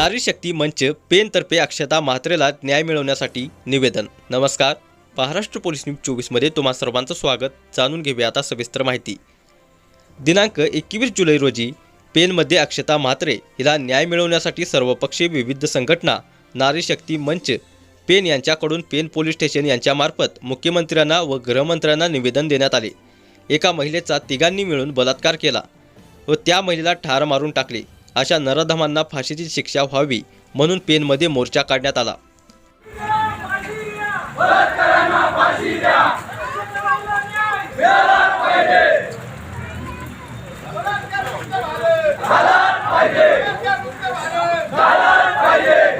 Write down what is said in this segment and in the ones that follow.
नारी शक्ती मंच पेनतर्फे अक्षता म्हात्रेला न्याय मिळवण्यासाठी निवेदन. नमस्कार. महाराष्ट्र पोलीस न्यूज चोवीसमध्ये तुम्हा सर्वांचं स्वागत. जाणून घेऊया आता सविस्तर माहिती. दिनांक एकवीस जुलै रोजी पेनमध्ये अक्षता म्हात्रे हिला न्याय मिळवण्यासाठी सर्वपक्षीय विविध संघटना नारी शक्ती मंच पेन यांच्याकडून पेन पोलीस स्टेशन यांच्यामार्फत मुख्यमंत्र्यांना व गृहमंत्र्यांना निवेदन देण्यात आले. एका महिलेचा तिघांनी मिळून बलात्कार केला व त्या महिलेला ठार मारून टाकले. अशा नरधमांना फाशीची शिक्षा व्हावी म्हणून पेनमध्ये मोर्चा काढण्यात आला. फाशी द्या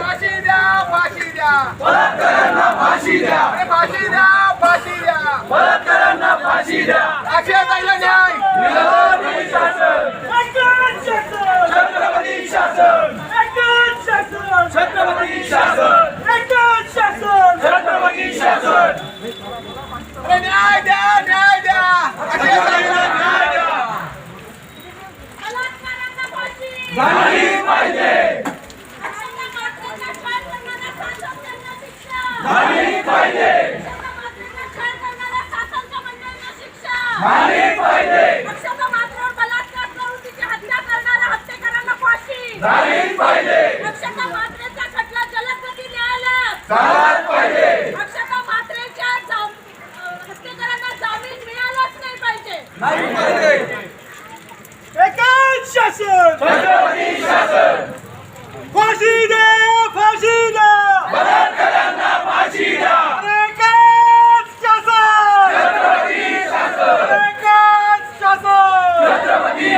फाशी द्या. फाशी द्या अरे फाशी द्या फाशी द्या बलात्कारांना फाशी द्या अक्षय ताईला न्याय छत्रपती शासन छत्रपती शासन छत्रपती शासन अरे न्याय द्या न्याय द्या अक्षय ताईला न्याय द्या बलात्कारांना फाशी! झाली पाहिजे त्यांना मात्रेच्या छळ करणाऱ्या शासकांना शिक्षा! झाली पाहिजे त्यांना मात्रेच्या छळ करणाऱ्या शासनच्या मंडळींना शिक्षा! झाली पाहिजे अक्षता मात्रेवर बलात्कार करून तिची हत्या करणाऱ्या हत्येकरांना फाशी! झाली पाहिजे अक्षता मात्रेचा खटला जलदगती न्यायालयात! झालाच पाहिजे अक्षता मात्रेच्या जाम- अं, हत्येकरांना जामीन मिळालाच नाही पाहिजे नाही पाहिजे एकच शासन! छत्रपती शासन फाशी द्या फाशी द्या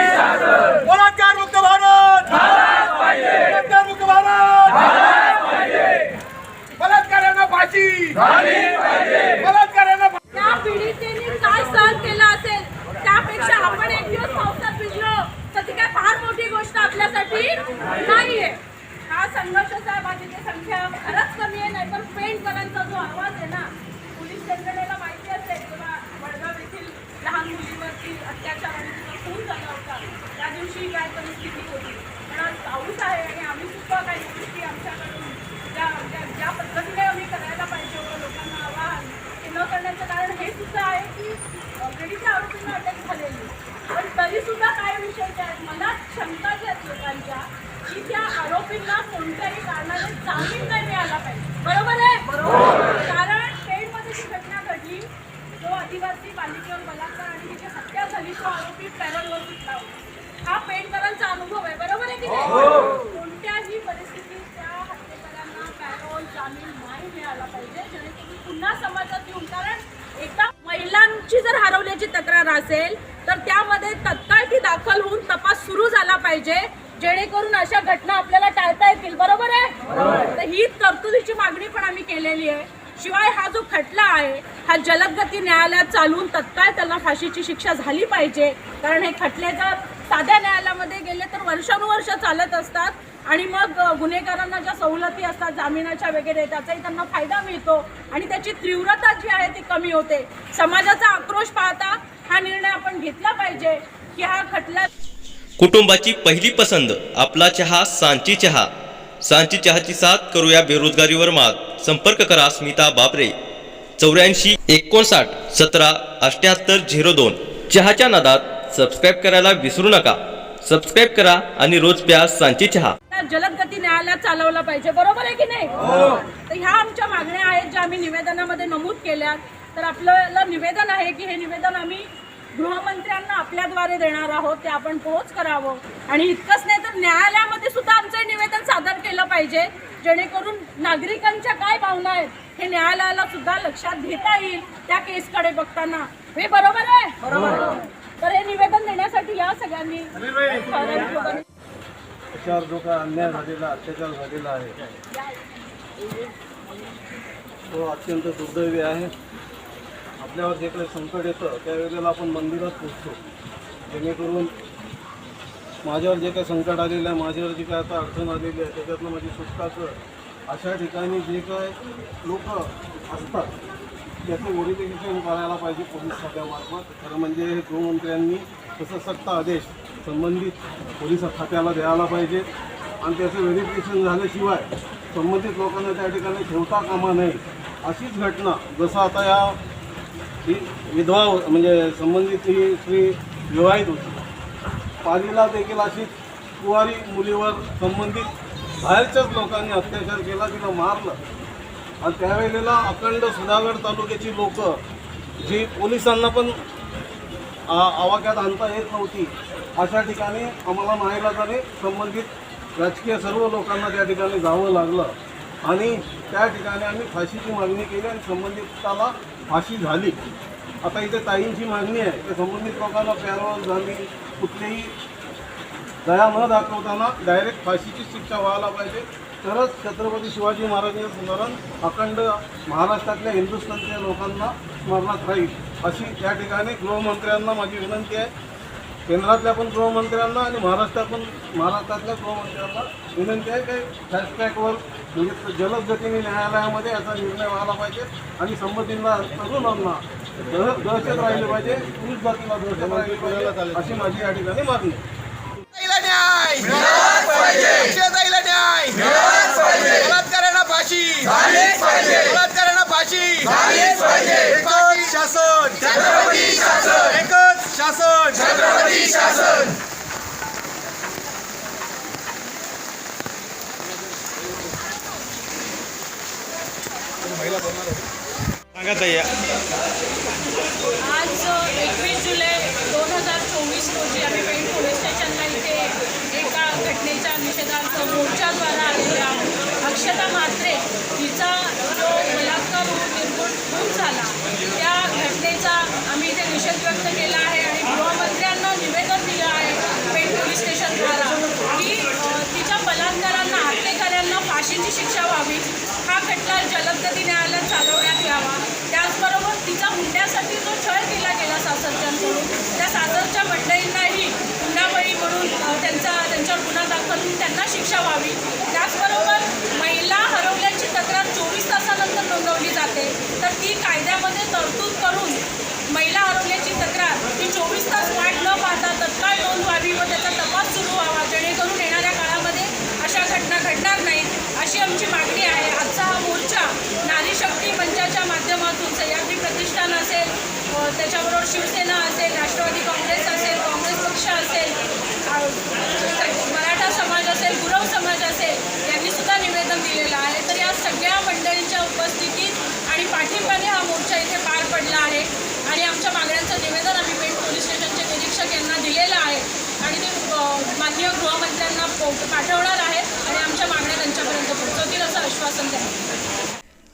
बलात्कार मुक्त भारत! बलात्कार मुक्त भारत! बलात्कारांना फाशी! बलात्कारांना त्या पीडितेने काय सहन केलं असेल? त्यापेक्षा आपण एक दिवस पावसात भिजलो तर ती काय फार मोठी गोष्ट आपल्यासाठी? नाहीये. हा संघर्ष सहभागीची संख्या खरंच कमी आहे नाही पण पेंटकरांचा जो आवाज आहे ना पोलीस यंत्रणेला माहिती असेल किंवा वडगाव येथील लहान मुलीवरती अत्याचार आणि तिचा खून झाला होता त्या दिवशी काय परिस्थिती होती? पण आज पाऊस आहे आणि आम्ही सुद्धा काही गोष्टी आमच्याकडून ज्या ज्या ज्या पद्धतीने आम्ही करायला पाहिजे होतं लोकांना आवाहन हे न करण्याचं कारण हे सुद्धा आहे की अ, आरोपींना अटक झाले पण तरी सुद्धा काय विषय काय आहेत? मला शंका ज्या आहेत लोकांच्या की त्या आरोपींना कोणत्याही कारणाने जामीन नाही मिळाला पाहिजे बरोबर आहे बरोबर कारण पेणमध्ये जी घटना घडली जो आदिवासी बालिकेवर बलात्कार आणि तिची हत्या झाली तो आरोपी पॅरलवर सुटला होता हा पेणकरांचा अनुभव आहे बरोबर आहे की नाही कोणत्याही परिस्थितीत त्या हत्येकरांना पॅरोल जामीन नाही मिळाला जेणेकरून पुन्हा समाजात येऊन कारण एका महिलांची जर हरवल्याची तक्रार असेल तर त्यामध्ये तत्काळ ती दाखल होऊन तपास सुरू झाला पाहिजे जेणेकरून अशा घटना आपल्याला टाळता येतील. बरोबर आहे? तर ही तरतुदीची मागणी पण आम्ही केलेली आहे. शिवाय हा जो खटला आहे हा जलदगती न्यायालयात चालवून तत्काळ त्याला फाशीची शिक्षा झाली पाहिजे. कारण हे खटले जर साध्या न्यायालयामध्ये गेले तर वर्षानुवर्ष चालत असतात. आणि मग गुन्हेगारांना ज्या सवलती असतात जामिनाच्या वगैरे त्याचाही त्यांना फायदा मिळतो. आणि त्याची तीव्रता जी आहे ती कमी होते. समाजाचा आक्रोश पाहता हा निर्णय आपण घेतला पाहिजे की हा खटला कुटुंबाची पहिली पसंत आपला चहा सांची चहा. सांची चहाची साथ करूया बेरोजगारीवर मात. संपर्क करा स्मिता बापरे. चौऱ्याऐंशी एकोणसाठ सतरा अठ्याहत्तर झिरो दोन. चहाच्या नादात सबस्क्राईब करायला विसरू नका. सबस्क्राईब करा आणि रोज प्या सांची चहा. जलदगती न्यायालयात चालवलं पाहिजे. बरोबर आहे की नाही? तर ह्या आमच्या मागण्या आहेत ज्या आम्ही निवेदनामध्ये नमूद केल्या तर आपल्याला निवेदन आहे की हे निवेदन आम्ही गृहमंत्र्यांना आपल्याद्वारे देणार आहोत ते आपण पोहोच करावं. आणि इतकंच नाही तर न्यायालयामध्ये सुद्धा आमचं हे निवेदन सादर केलं पाहिजे जेणेकरून नागरिकांच्या काय भावना आहेत हे न्यायालयाला सुद्धा लक्षात घेता येईल त्या केसकडे बघताना. हे बरोबर आहे? बरोबर तर हे निवेदन देण्यासाठी या सगळ्यांनी खरं- जो काय अन्याय झालेला अत्याचार झालेला आहे तो अत्यंत दुर्दैवी आहे. आपल्यावर जे काही संकट येतं त्यावेळेला आपण मंदिरात पोचतो जेणेकरून माझ्यावर जे काही संकट आलेलं आहे माझ्यावर जी काय आता अडचण आलेली आहे त्याच्यातनं माझी सुटका कर अशा ठिकाणी जे काय लोक असतात त्याचं ओरिफिकेशन करायला पाहिजे पोलीस खात्यामार्फत. खरं म्हणजे हे गृहमंत्र्यांनी तसं सक्त आदेश संबंधित पोलीस खात्याला द्यायला पाहिजे. आणि त्याचं व्हेरिफिकेशन झाल्याशिवाय संबंधित लोकांना त्या ठिकाणी ठेवता कामा नये. अशीच घटना जसं आता या ही विधवा म्हणजे संबंधित ही स्त्री विवाहित होती. पालीला देखील अशीच कुवारी मुलीवर संबंधित बाहेरच्याच लोकांनी अत्याचार केला तिला मारलं. आणि त्यावेळेला अखंड सुधागड तालुक्याची लोकं जी पोलिसांना पण आवाक्यात आणता येत नव्हती. अशा ठिकाणी आम्हाला नाईलाजाने संबंधित राजकीय सर्व लोकांना त्या ठिकाणी जावं लागलं. आणि त्या ठिकाणी आम्ही फाशीची मागणी केली आणि संबंधिताला फाशी झाली. आता इथे ताईंची मागणी आहे. की संबंधित लोकांना पॅरोल झाली कुठलीही दया न दाखवताना डायरेक्ट फाशीची शिक्षा व्हायला पाहिजे. तरच छत्रपती शिवाजी महाराजांचं स्मरण अखंड महाराष्ट्रातल्या हिंदुस्थानच्या लोकांना स्मरणात राहील. अशी या ठिकाणी गृहमंत्र्यांना माझी विनंती आहे. केंद्रातल्या पण गृहमंत्र्यांना आणि महाराष्ट्रात पण महाराष्ट्रातल्या गृहमंत्र्यांना विनंती आहे की फास्ट ट्रॅकवर म्हणजे जलद गतीने न्यायालयामध्ये याचा निर्णय व्हायला पाहिजे आणि संबंधींना तरुणांना दहशत राहिली पाहिजे पुरुष जातीला दहशत राहिली पाहिजे अशी माझी या ठिकाणी मागणी आहे. ताईला न्याय अक्षयताईला न्याय बलात्कारांना फाशी बलात्कारांना फाशी एकच शासन. छत्रपती शासन. एकच शासन. छत्रपती शासन. सांगा ताई आज एकवीस जुलै दोन हजार चोवीस रोजी आम्ही पेण पोलीस स्टेशनला इथे एका घटनेच्या निषेधार्थ मोर्चाद्वारा आलेल्या अक्षता म्हात्रे हिचा जो बलात्कार होऊन निर्गुण खून झाला त्या घटनेचा आम्ही इथे निषेध व्यक्त केला आहे आणि गृहमंत्र्यांना निवेदन दिलं आहे पेण पोलीस स्टेशनद्वारा की अ, तिच्या बलात्कारांना हत्येकऱ्यांना फाशीची शिक्षा व्हावी हा खटला जलदगती न्यायालयात चालवण्यात यावा त्याचबरोबर तिचा हुंड्यासाठी जो छळ केला गेला सासरच्यांकडून त्या सासरच्या मंडळींनाही हुंडाबळी म्हणून अ, त्यांचा त्यांच्यावर गुन्हा दाखल होऊन त्यांना शिक्षा व्हावी त्याचबरोबर महिला हरवल्याची तक्रार चोवीस तासानंतर नोंदवली जाते तर ती कायद्यामध्ये तरतूद करून महिला हरवल्याची तक्रार ही चोवीस तास वाट न पाहता तत्काळ नोंद व्हावी व त्याचा तपास सुरू व्हावा जेणेकरून येणाऱ्या काळामध्ये अशा घटना घडणार नाहीत अशी आमची मागणी आहे आजचा हा मोर्चा नारी शक्ती मंचाच्या माध्यमातून सह्याद्री प्रतिष्ठान असेल अ, त्याच्याबरोबर शिवसेना असेल राष्ट्रवादी काँग्रेस असेल काँग्रेस पक्ष असेल मराठा समाज असेल गुरव समाज असेल यांनी सुद्धा निवेदन दिलेलं आहे. तर या सगळ्या मंडळींच्या उपस्थितीत आणि पाठिंब्याने हा मोर्चा इथे पार पडला आहे आणि आमच्या मागण्यांचं निवेदन आम्ही पेठ पोलीस स्टेशनचे निरीक्षक यांना दिलेलं आहे आणि ते माननीय गृहमंत्र्यांना पाठवणार आहेत आणि आमच्या मागण्या त्यांच्यापर्यंत पोहोचवतील असं आश्वासन द्यावं